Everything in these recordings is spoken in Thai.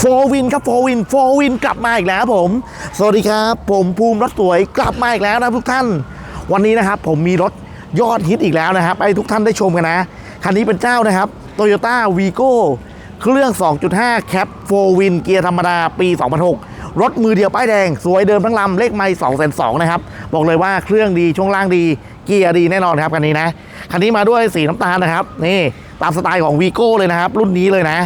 โฟวินครับโฟวินโฟวินกลับมาอีกแล้วผม สวัสดีครับ ผมภูมิรถสวยกลับมาอีกแล้วนะทุกท่าน วันนี้นะครับผมมีรถยอดฮิตอีกแล้วนะครับให้ทุกท่านได้ชมกันนะ คันนี้เป็นเจ้านะครับโตโยต้าวีโก้เครื่อง 2.5 แคปโฟวินเกียร์ธรรมดาปี 2006 รถมือเดียวป้ายแดง สวยเดิมทั้งลำเลขไม่2 2 0 0นะครับ บอกเลยว่าเครื่องดีช่วงล่างดี เกียร์ดีแน่นอนครับคันนี้นะ คันนี้มาด้วยสีน้ำตาลนะครับ นี่ตามสไตล์ของ Vigo เลยนะครับ รุ่นนี้เลยนะ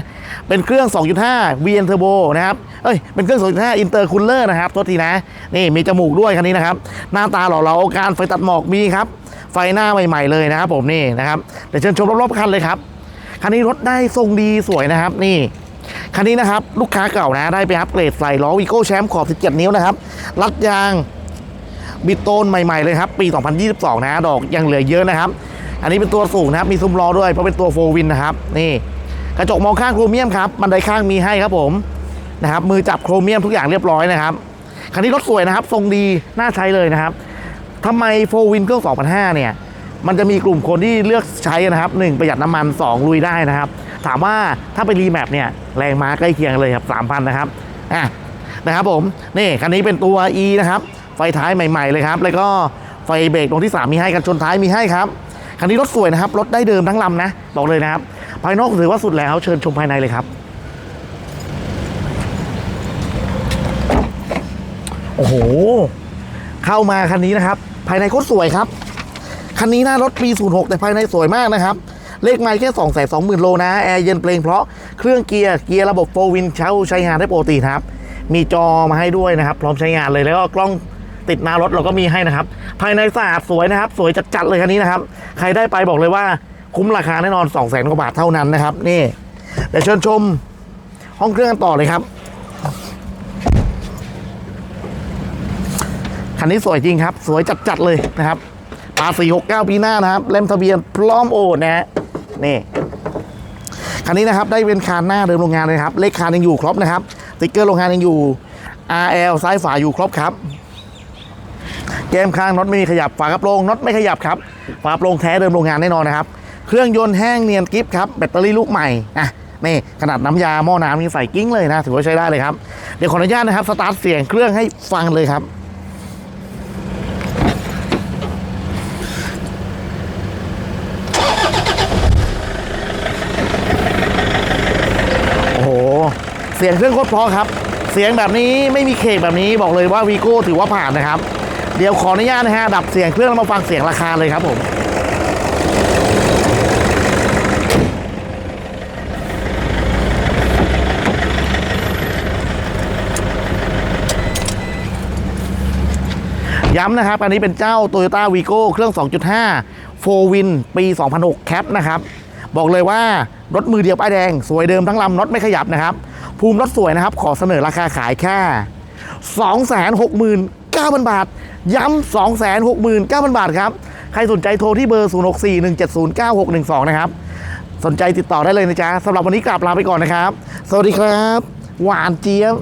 เป็นเครื่อง 2.5 VN Turbo นะครับ เอ้ย เป็นเครื่อง 2.5 Intercooler นะครับโทษทีนะ นี่มีจมูกด้วยคันนี้นะครับ หน้าตาหล่อเหลาการไฟตัดหมอกมีครับ ไฟหน้าใหม่ๆเลยนะครับผมนี่นะครับ เดี๋ยวเชิญชมรอบๆคันเลยครับ คันนี้รถได้ทรงดีสวยนะครับ นี่ คันนี้นะครับลูกค้าเก่านะได้ไปอัปเกรดใส่ล้อวีโก้แชมป์ขอบ 17 นิ้วนะครับรัดยางบิดโตนใหม่ๆเลยครับ ปี 2022 นะดอกยังเหลือเยอะนะครับ อันนี้เป็นตัวสูงนะครับ มีซุ้มล้อด้วยเพราะเป็นตัวโฟวินนะครับ นี่ กระจกมองข้างโครเมียมครับบันไดข้างมีให้ครับผมนะครับ มือจับโครเมียมทุกอย่างเรียบร้อยนะครับคันนี้รถสวยนะครับ ทรงดีน่าใช้เลยนะครับทำไมโฟวินเครื่อง2005เนี่ย มันจะมีกลุ่มคนที่เลือกใช้นะครับ 1 ประหยัดน้ำมัน 2 ลุยได้นะครับ ถามว่าถ้าไปรีแมปเนี่ยแรงม้าใกล้เคียงเลยครับ3,000นะครับอะนะครับผมนี่คันนี้เป็นตัว E นะครับไฟท้ายใหม่ ๆเลยครับ แล้วก็ไฟเบรกตรงที่ 3 มีให้กันชนท้ายมีให้ครับคันนี้รถสวยนะครับรถได้เดิมทั้งลำนะบอกเลยนะครับ ภายนอกถือว่าสุดแล้วเชิญชมภายในเลยครับโอ้โห เข้ามาคันนี้นะครับ ภายในโคตรสวยครับ คันนี้หน้ารถปี 06 แต่ภายในสวยมากนะครับ เลขไมล์แค่2 2 0 0 0 0โลนะ แอร์เย็นเพลงเพราะเครื่องเกียร์เกียร์ระบบโฟวินเช่าใช้งานได้ปกติครับ มีจอมาให้ด้วยนะครับ พร้อมใช้งานเลยแล้วก็กล้องติดหน้ารถเราก็มีให้นะครับ ภายในสะอาดสวยนะครับ สวยจัดๆเลยคันนี้นะครับ ใครได้ไปบอกเลยว่าคุ้มราคาแน่นอน2 0 0 0 0 0กว่าบาทเท่านั้นนะครับนี่เดี๋ยวเชิญชมห้องเครื่องกันต่อเลยครับคันนี้สวยจริงครับ สวยจัดๆเลยนะครับปาสี่หกเก้าปีหน้านะครับ เล่มทะเบียนพร้อมโอนนะฮะ นี่คันนี้นะครับได้เป็นคานหน้าเดิมโรงงานเลยครับ เลขคานยังอยู่ครบนะครับสติ๊กเกอร์โรงงานยังอยู่ RL ซ้ายฝาอยู่ครบครับแกมข้างน็อตไม่มีขยับฝากระโปรงน็อตไม่ขยับครับฝากระโปรงแท้เดิมโรงงานแน่นอนนะครับ เครื่องยนต์แห้งเนียนกิฟครับแบตเตอรี่ลูกใหม่อะนี่ขนาดน้ำยาหม้อน้ำนี่ใส่กิ้งเลยนะ ถือว่าใช้ได้เลยครับ เดี๋ยวขออนุญาตนะครับ สตาร์ทเสียงเครื่องให้ฟังเลยครับ โอ้โห เสียงเครื่องโคตรเพราะครับ เสียงแบบนี้ไม่มีเคกแบบนี้บอกเลยว่าวีโก้ถือว่าผ่านนะครับ เดี๋ยวขออนุญาตนะฮะดับเสียงเครื่องแล้วมาฟังเสียงราคาเลยครับผมย้ำนะครับ อันนี้เป็นเจ้า Toyota Vigo เครื่อง 2.5 4 Win ปี 2006 แคปนะครับ บอกเลยว่ารถมือเดียวป้ายแดง สวยเดิมทั้งลำน็อตไม่ขยับนะครับ ภูมิรถสวยนะครับ ขอเสนอราคาขายแค่ 269,000 บาท ย้ำ269,000 บาทครับ ใครสนใจโทรที่เบอร์ 0641709612 นะครับ สนใจติดต่อได้เลยนะจ๊ะสำหรับวันนี้กลับลาไปก่อนนะครับ สวัสดีครับ หวานเจี๊ยบ